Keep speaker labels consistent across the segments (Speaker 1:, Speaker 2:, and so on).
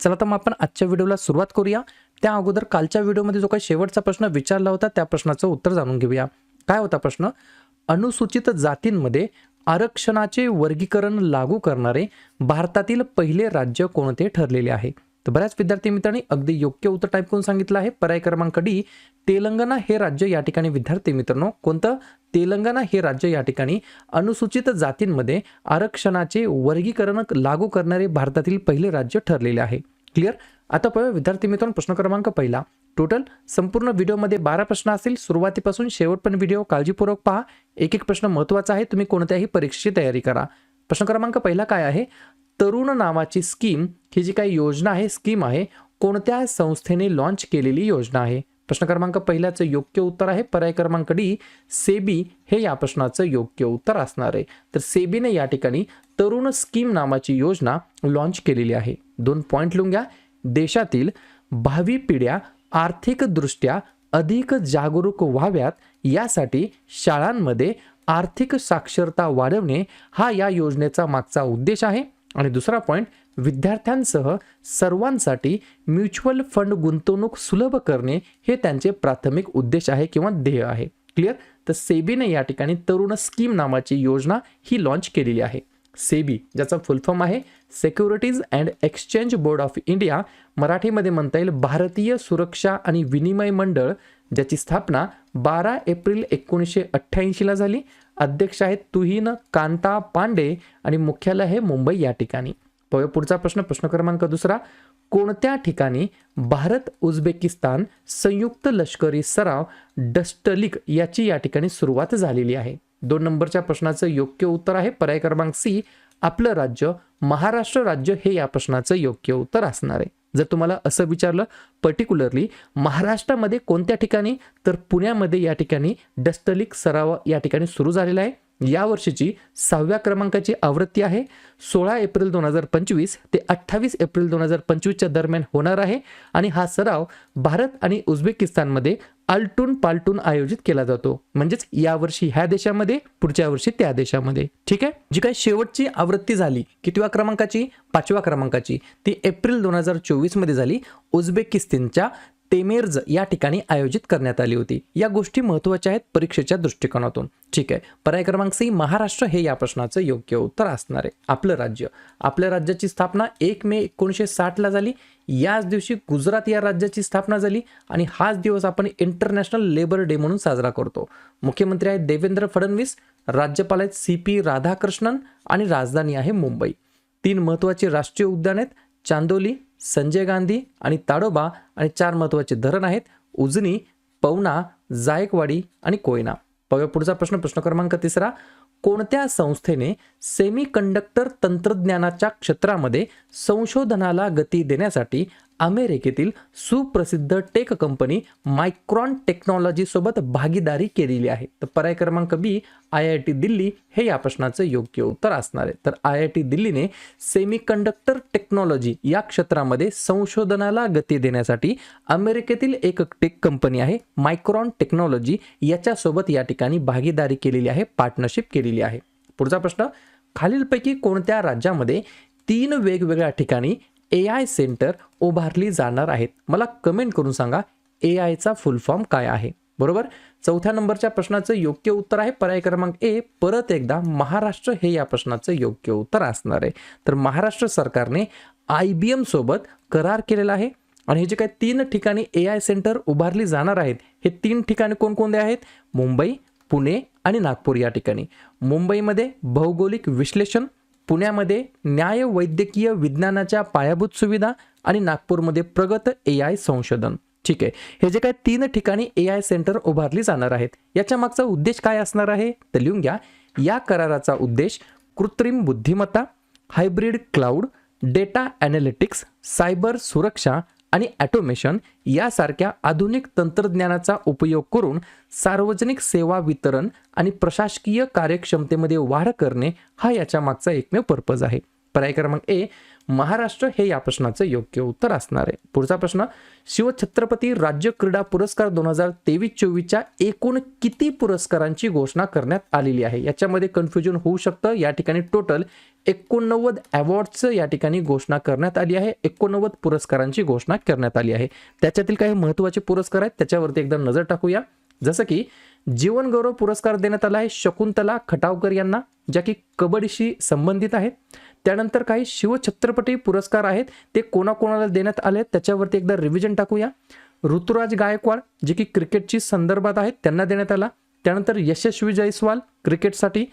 Speaker 1: चला तर मग आपण आजच्या व्हिडिओला सुरुवात करूया. त्या अगोदर कालच्या व्हिडिओमध्ये जो काही शेवटचा प्रश्न विचारला होता त्या प्रश्नाचं उत्तर जाणून घेऊया. काय होता प्रश्न? अनुसूचित जातींमध्ये आरक्षणाचे वर्गीकरण लागू करणारे भारतातील पहिले राज्य कोणते ठरलेले आहे? तर बऱ्याच विद्यार्थी मित्रांनी अगदी योग्य उत्तर टाईप करून सांगितलं आहे. पर्याय क्रमांक डी तेलंगणा हे राज्य या ठिकाणी विद्यार्थी मित्रांनो कोणतं? तेलंगणा हे राज्य या ठिकाणी अनुसूचित जातींमध्ये आरक्षणाचे वर्गीकरण लागू करणारे भारतातील पहिले राज्य ठरलेले आहे. क्लिअर आता पाहूया विद्यार्थी मित्रांनो प्रश्न क्रमांक पहिला. टोटल संपूर्ण व्हिडिओमध्ये बारा प्रश्न असतील. सुरुवातीपासून शेवट पण व्हिडिओ काळजीपूर्वक पहा. एक एक प्रश्न महत्त्वाचा आहे. तुम्ही कोणत्याही परीक्षेची तयारी करा. प्रश्न क्रमांक पहिला काय आहे? तरुण नावाची स्कीम ही जी काही योजना आहे स्कीम आहे कोणत्या संस्थेने लॉन्च केलेली योजना आहे? प्रश्न क्रमांक पहिल्याचं योग्य उत्तर आहे. पर्याय क्रमांक डी सेबी हे या प्रश्नाचं योग्य उत्तर असणार आहे. तर सेबीने या ठिकाणी तरुण स्कीम नावाची योजना लॉन्च केलेली आहे. दोन पॉईंट लिहून घ्या. देशातील भावी पिढ्या आर्थिकदृष्ट्या अधिक जागरूक व्हाव्यात यासाठी शाळांमध्ये आर्थिक साक्षरता वाढवणे हा या योजनेचा मागचा उद्देश आहे. आणि दुसरा पॉईंट विद्यार्थ्यांसह सर्वांसाठी म्युच्युअल फंड गुंतवणूक सुलभ करणे हे त्यांचे प्राथमिक उद्देश आहे किंवा ध्येय आहे. क्लिअर तर सेबीने या ठिकाणी तरुण स्कीम नावाची योजना ही लॉन्च केलेली आहे. सेबी ज्याचा फुल फॉर्म आहे securities and exchange board of India मराठीमध्ये म्हणता येईल भारतीय सुरक्षा आणि विनिमय मंडळ ज्याची स्थापना बारा एप्रिल एकोणीसशे अठ्ठ्याऐंशीला झाली. अध्यक्ष आहेत तुहीन कांता पांडे आणि मुख्यालय आहे मुंबई या ठिकाणी. पाहूया पुढचा प्रश्न प्रश्न क्रमांक दुसरा. कोणत्या ठिकाणी भारत उझबेकिस्तान संयुक्त लष्करी सराव डस्टलिक याची या ठिकाणी सुरुवात झालेली आहे? दोन नंबरच्या प्रश्नाचं योग्य उत्तर आहे पर्याय क्रमांक सी. आपलं राज्य महाराष्ट्र राज्य हे या प्रश्नाचं योग्य उत्तर असणार आहे. जर तुम्हाला असं विचारलं पर्टिक्युलरली महाराष्ट्रामध्ये कोणत्या ठिकाणी तर पुण्यामध्ये या ठिकाणी डस्टलिक सराव या ठिकाणी सुरू झालेला आहे. या वर्षीची सहाव्या क्रमांकाची आवृत्ती आहे. सोळा एप्रिल दोन हजार पंचवीस ते अठ्ठावीस एप्रिल दोन हजार पंचवीसच्या दरम्यान होणार आहे. आणि हा सराव भारत आणि उझबेकिस्तानमध्ये आलटून पालटून आयोजित केला जातो. म्हणजेच यावर्षी ह्या देशामध्ये पुढच्या वर्षी त्या देशामध्ये. ठीक आहे? जी काही शेवटची आवृत्ती झाली कितव्या क्रमांकाची? पाचव्या क्रमांकाची. ती एप्रिल दोन हजार चोवीसमध्ये झाली. उझबेकिस्तानच्या तेमेर्ज या ठिकाणी आयोजित करण्यात आली होती. या गोष्टी महत्त्वाच्या आहेत परीक्षेच्या दृष्टिकोनातून. ठीक आहे. पर्याय क्रमांक सी महाराष्ट्र हे या प्रश्नाचं योग्य उत्तर असणार आहे. आपलं राज्य. आपल्या राज्याची स्थापना एक मे एकोणीसशे साठला झाली. याच दिवशी गुजरात या राज्याची स्थापना झाली आणि हाच दिवस आपण इंटरनॅशनल लेबर डे म्हणून साजरा करतो. मुख्यमंत्री आहेत देवेंद्र फडणवीस राज्यपाल आहेत सी पी राधाकृष्णन आणि राजधानी आहे मुंबई. तीन महत्त्वाचे राष्ट्रीय उद्यान आहेत चांदोली संजय गांधी आणि ताडोबा आणि चार महत्त्वाचे धरण आहेत. उजनी पवना जायकवाडी आणि कोयना. पाहूया पुढचा प्रश्न प्रश्न क्रमांक तिसरा. कोणत्या संस्थेने सेमी कंडक्टर तंत्रज्ञानाच्या क्षेत्रामध्ये संशोधनाला गती देण्यासाठी अमेरिकेतील सुप्रसिद्ध टेक कंपनी मायक्रॉन टेक्नॉलॉजीसोबत भागीदारी केलेली आहे. तर पर्याय क्रमांक B I I T Delhi हे या प्रश्नाचं योग्य उत्तर असणार आहे. तर आय आय टी दिल्लीने सेमी कंडक्टर टेक्नॉलॉजी या क्षेत्रामध्ये संशोधनाला गती देण्यासाठी अमेरिकेतील एक टेक कंपनी आहे मायक्रॉन टेक्नॉलॉजी याच्यासोबत या ठिकाणी भागीदारी केलेली आहे पार्टनरशिप केलेली आहे. पुढचा प्रश्न खालीलपैकी कोणत्या राज्यामध्ये तीन वेगवेगळ्या ठिकाणी ए आय सेंटर उभारली जाणार आहेत. मला कमेंट करून सांगा ए आयचा फुल फॉर्म काय आहे? बरोबर? चौथ्या नंबरच्या प्रश्नाचं योग्य उत्तर आहे. पर्याय क्रमांक ए परत एकदा महाराष्ट्र हे या प्रश्नाचं योग्य उत्तर असणार आहे. तर महाराष्ट्र सरकारने आय बी एम सोबत करार केलेला आहे. आणि हे जे काही तीन ठिकाणी ए आय सेंटर उभारली जाणार आहेत हे तीन ठिकाणी कोणकोणते आहेत? मुंबई पुणे आणि नागपूर या ठिकाणी. मुंबईमध्ये भौगोलिक विश्लेषण पुण्यामध्ये न्याय वैद्यकीय विज्ञानाच्या पायाभूत सुविधा आणि नागपूरमध्ये प्रगत ए आय संशोधन. ठीक आहे. हे जे काय तीन ठिकाणी ए आय सेंटर उभारली जाणार आहेत याच्या मागचा उद्देश काय असणार आहे? तर लिहून घ्या. या कराराचा उद्देश कृत्रिम बुद्धिमत्ता hybrid cloud data analytics cyber सुरक्षा आणि ॲटोमेशन यासारख्या आधुनिक तंत्रज्ञानाचा उपयोग करून सार्वजनिक सेवा वितरण आणि प्रशासकीय कार्यक्षमतेमध्ये वाढ करणे हा याच्या मागचा एकमेव पर्पज आहे. पर्याय क्रमांक ए महाराष्ट्र हे या प्रश्नाचं योग्य उत्तर असणार आहे. पुढचा प्रश्न शिवछत्रपती राज्य क्रीडा पुरस्कार दोन हजार तेवीस चोवीसच्या एकूण किती पुरस्कारांची घोषणा करण्यात आलेली आहे? याच्यामध्ये कन्फ्युजन होऊ शकतं. या ठिकाणी टोटल एकोणनव्वद अवॉर्डचं या ठिकाणी घोषणा करण्यात आली आहे. एकोणनव्वद पुरस्कारांची घोषणा करण्यात आली आहे. त्याच्यातील काही महत्त्वाचे पुरस्कार आहेत त्याच्यावरती एकदा नजर टाकूया. जसं की जीवनगौरव पुरस्कार देण्यात आला आहे शकुंतला खटावकर यांना ज्या की कबड्डीशी संबंधित आहेत. त्यानंतर काही शिवछत्रपती पुरस्कार आहेत ते कोणाकोणाला देण्यात आले आहेत त्याच्यावरती एकदा रिव्हिजन टाकूया. ऋतुराज गायकवाड जे की क्रिकेटची संदर्भात आहेत त्यांना देण्यात आला. त्यानंतर यशस्वी जयस्वाल क्रिकेटसाठी.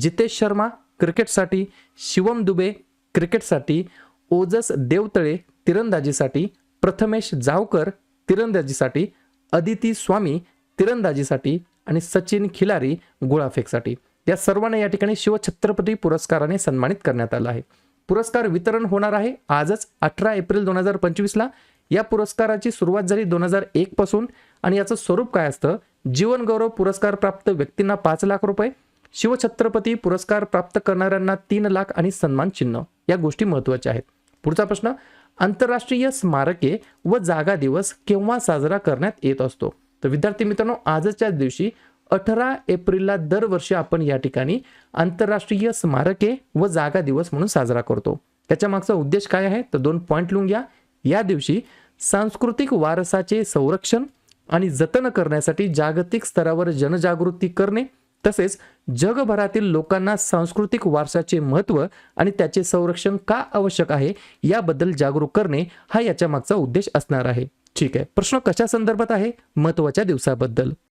Speaker 1: जितेश शर्मा क्रिकेटसाठी. शिवम दुबे क्रिकेटसाठी. ओजस देवतळे तिरंदाजीसाठी. प्रथमेश जावकर तिरंदाजीसाठी. अदिती स्वामी तिरंदाजीसाठी. आणि सचिन खिलारी गोळाफेकसाठी. या सर्वांना या ठिकाणी शिवछत्रपती पुरस्काराने सन्मानित करण्यात आलं आहे. पुरस्कार वितरण होणार आहे आजच अठरा एप्रिल दोन हजार पंचवीसला. या पुरस्काराची सुरुवात झाली दोन हजार एक पासून आणि याचं स्वरूप काय असतं? जीवनगौरव पुरस्कार प्राप्त व्यक्तींना पाच लाख रुपये शिवछत्रपती पुरस्कार प्राप्त करणाऱ्यांना तीन लाख आणि सन्मान चिन्ह या गोष्टी महत्त्वाच्या आहेत. पुढचा प्रश्न आंतरराष्ट्रीय स्मारके व जागा दिवस केव्हा साजरा करण्यात येत असतो? तर विद्यार्थी मित्रांनो आजच्या दिवशी अठरा एप्रिलला दरवर्षी आपण या ठिकाणी आंतरराष्ट्रीय स्मारके व जागा दिवस म्हणून साजरा करतो. त्याच्या मागचा उद्देश काय आहे? तर दोन पॉईंट लिहून घ्या. या दिवशी सांस्कृतिक वारसाचे संरक्षण आणि जतन करण्यासाठी जागतिक स्तरावर जनजागृती करणे तसेच जगभरातील लोकांना सांस्कृतिक वारसाचे महत्त्व आणि त्याचे संरक्षण का आवश्यक आहे याबद्दल जागरूक करणे हा याच्या मागचा उद्देश असणार आहे. ठीक आहे. प्रश्न कशा संदर्भात आहे? महत्त्वाच्या दिवसाबद्दल.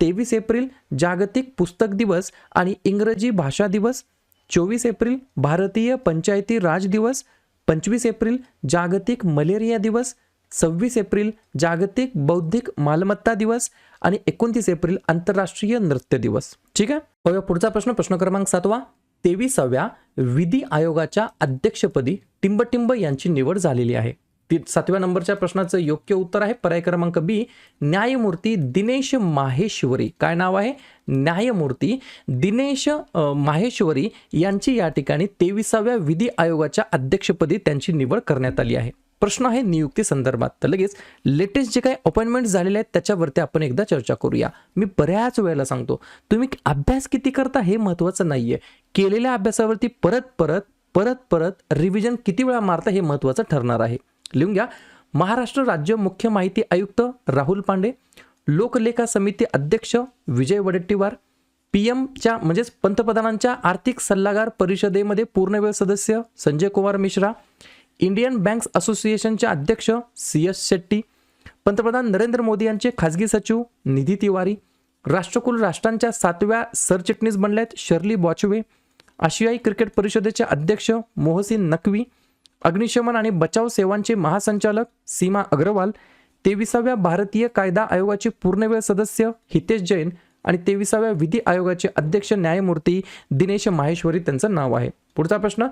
Speaker 1: तेवीस एप्रिल जागतिक पुस्तक दिवस आणि इंग्रजी भाषा दिवस. चोवीस एप्रिल भारतीय पंचायती राज दिवस. पंचवीस एप्रिल जागतिक मलेरिया दिवस. सव्वीस एप्रिल जागतिक बौद्धिक मालमत्ता दिवस. आणि एकोणतीस एप्रिल आंतरराष्ट्रीय नृत्य दिवस. ठीक आहे? पुढचा प्रश्न. प्रश्न क्रमांक सातवा. तेविसाव्या विधी आयोगाच्या अध्यक्षपदी टिंबटिंब यांची निवड झालेली आहे. ती सातव्या नंबरच्या प्रश्नाचं योग्य उत्तर आहे. पर्याय क्रमांक बी न्यायमूर्ती दिनेश माहेश्वरी. काय नाव आहे? न्यायमूर्ती दिनेश माहेश्वरी यांची या ठिकाणी तेविसाव्या विधी आयोगाच्या अध्यक्षपदी त्यांची निवड करण्यात आली आहे. प्रश्न आहे नियुक्ती संदर्भात. तर लगेच लेटेस्ट जे काही अपॉइंटमेंट झालेले आहेत त्याच्यावरती आपण एकदा चर्चा करूया. मी बऱ्याच वेळेला सांगतो तुम्ही अभ्यास किती करता हे महत्त्वाचं नाहीये. केलेल्या अभ्यासावरती परत परत परत परत रिव्हिजन किती वेळा मारता हे महत्त्वाचं ठरणार आहे. लिहून घ्या. महाराष्ट्र राज्य मुख्य माहिती आयुक्त राहुल पांडे लोकलेखा समिती अध्यक्ष विजय वडेट्टीवार पी एमच्या म्हणजेच पंतप्रधानांच्या आर्थिक सल्लागार परिषदेमध्ये पूर्णवेळ सदस्य संजय कुमार मिश्रा इंडियन बँक्स असोसिएशनचे अध्यक्ष सी एस शेट्टी पंतप्रधान नरेंद्र मोदी यांचे खाजगी सचिव निधी तिवारी राष्ट्रकुल राष्ट्रांच्या सातव्या सरचिटणीस बनल्यात शर्ली बॉचवे आशियाई क्रिकेट परिषदेचे अध्यक्ष मोहसिन नकवी अग्निशमन आणि बचाव सेवांचे महासंचालक सीमा अग्रवाल तेविसाव्या भारतीय कायदा आयोगाचे पूर्णवेळ सदस्य हितेश जैन आणि तेविसाव्या विधी आयोगाचे अध्यक्ष न्यायमूर्ती दिनेश माहेश्वरी त्यांचं नाव आहे. पुढचा प्रश्न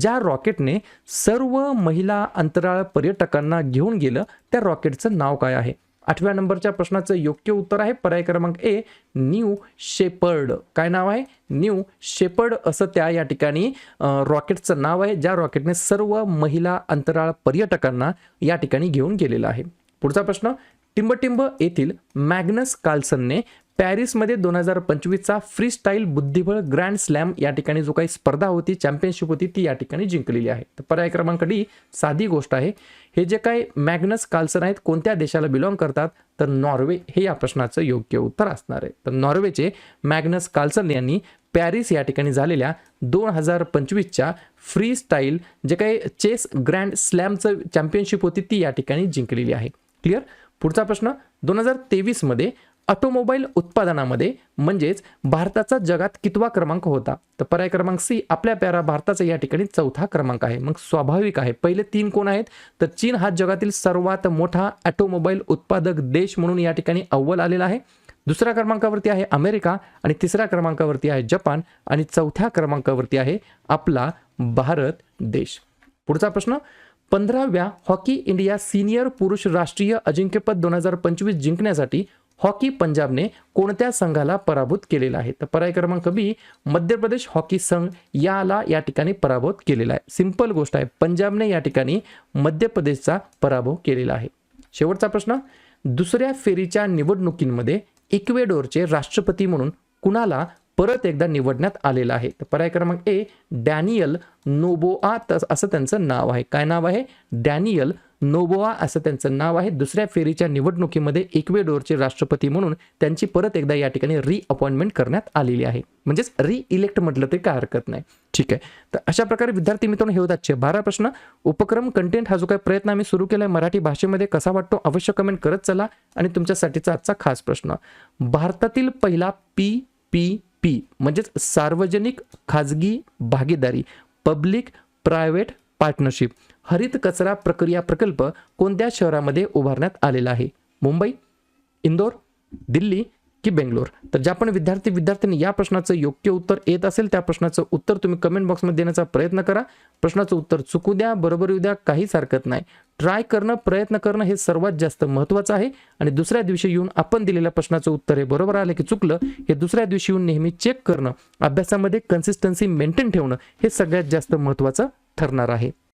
Speaker 1: ज्या रॉकेटने सर्व महिला अंतराळ पर्यटकांना घेऊन गेलं त्या रॉकेटचं नाव काय आहे? आठव्या नंबरच्या प्रश्नाचं योग्य उत्तर आहे. पर्याय क्रमांक ए न्यू शेपर्ड. काय नाव आहे? न्यू शेपर्ड असं त्या या ठिकाणी रॉकेटचं नाव आहे ज्या रॉकेटने सर्व महिला अंतराळ पर्यटकांना या ठिकाणी घेऊन गेलेलं आहे. पुढचा प्रश्न टिंबटिंब येथील मॅग्नस कार्लसनने पॅरिसमध्ये दोन हजार पंचवीसचा फ्री स्टाईल बुद्धिबळ ग्रँड स्लॅम या ठिकाणी जो काही स्पर्धा होती चॅम्पियनशिप होती ती या ठिकाणी जिंकलेली आहे. तर पर्याय क्रमांक डी साधी गोष्ट आहे. हे जे काही मॅग्नस कार्लसन आहेत कोणत्या देशाला बिलॉंग करतात? तर नॉर्वे हे या प्रश्नाचं योग्य उत्तर असणार आहे. तर नॉर्वेचे मॅग्नस कार्लसन यांनी पॅरिस या ठिकाणी झालेल्या दोन हजार पंचवीसच्या फ्री स्टाईल जे काही चेस ग्रँड स्लॅमचं चॅम्पियनशिप होती ती या ठिकाणी जिंकलेली आहे. क्लिअर? पुढचा प्रश्न दोन हजार तेवीसमध्ये ऑटोमोबाईल उत्पादनामध्ये म्हणजेच भारताचा जगात कितवा क्रमांक होता? तर पर्याय क्रमांक सी आपल्या प्यारा भारताचा या ठिकाणी चौथा क्रमांक आहे. मग स्वाभाविक आहे. पहिले तीन कोण आहेत? तर चीन हा जगातील सर्वात मोठा ऑटोमोबाईल उत्पादक देश म्हणून या ठिकाणी अव्वल आलेला आहे. दुसऱ्या क्रमांकावरती आहे अमेरिका आणि तिसऱ्या क्रमांकावरती आहे जपान आणि चौथ्या क्रमांकावरती आहे आपला भारत देश. पुढचा प्रश्न पंधराव्या हॉकी इंडिया सिनियर पुरुष राष्ट्रीय अजिंक्यपद दोन हजार पंचवीस जिंकण्यासाठी हॉकी पंजाबने कोणत्या संघाला पराभूत केलेला आहे? तर पर्याय क्रमांक बी मध्य प्रदेश हॉकी संघ याला या ठिकाणी पराभूत केलेला आहे. सिंपल गोष्ट आहे पंजाबने या ठिकाणी मध्य प्रदेशचा पराभव केलेला आहे. शेवटचा प्रश्न दुसऱ्या फेरीच्या निवडणुकींमध्ये इक्वेडोरचे राष्ट्रपती म्हणून कुणाला परत एकदा निवडण्यात आलेलं आहे? तर पर्याय क्रमांक ए डॅनियल नोबोआ असं त्यांचं नाव आहे. काय नाव आहे? डॅनियल नोबोआ असं त्यांचं नाव आहे. दुसऱ्या फेरीच्या निवडणुकीमध्ये इक्वेडोरचे राष्ट्रपती म्हणून त्यांची परत एकदा या ठिकाणी रिअपॉइंटमेंट करण्यात आलेली आहे. म्हणजेच री इलेक्ट म्हटलं तरी काय हरकत नाही. ठीक आहे. तर अशा प्रकारे विद्यार्थी मित्रांनो हे होतात बारा प्रश्न. उपक्रम कंटेंट हा जो काही प्रयत्न आम्ही सुरू केला आहे मराठी भाषेमध्ये कसा वाटतो अवश्य कमेंट करत चला आणि तुमच्यासाठीचा आजचा खास प्रश्न. भारतातील पहिला पी पी पी म्हणजेच सार्वजनिक खाजगी भागीदारी पब्लिक प्रायव्हेट पार्टनरशिप हरित कचरा प्रक्रिया प्रकल्प कोणत्या शहरामध्ये उभारण्यात आलेला आहे? मुंबई इंदोर दिल्ली की बेंगलोर? तर ज्या पण विद्यार्थी विद्यार्थ्यांनी या प्रश्नाचं योग्य उत्तर येत असेल त्या प्रश्नाचं उत्तर तुम्ही कमेंट बॉक्समध्ये देण्याचा प्रयत्न करा. प्रश्नाचं उत्तर चुकू द्या बरोबर येऊ द्या काहीच हरकत नाही. ट्राय करणं प्रयत्न करणं हे सर्वात जास्त महत्त्वाचं आहे. आणि दुसऱ्या दिवशी येऊन आपण दिलेल्या प्रश्नाचं उत्तर हे बरोबर आलं की चुकलं हे दुसऱ्या दिवशी येऊन नेहमी चेक करणं अभ्यासामध्ये कन्सिस्टन्सी मेंटेन ठेवणं हे सगळ्यात जास्त महत्त्वाचं ठरणार आहे.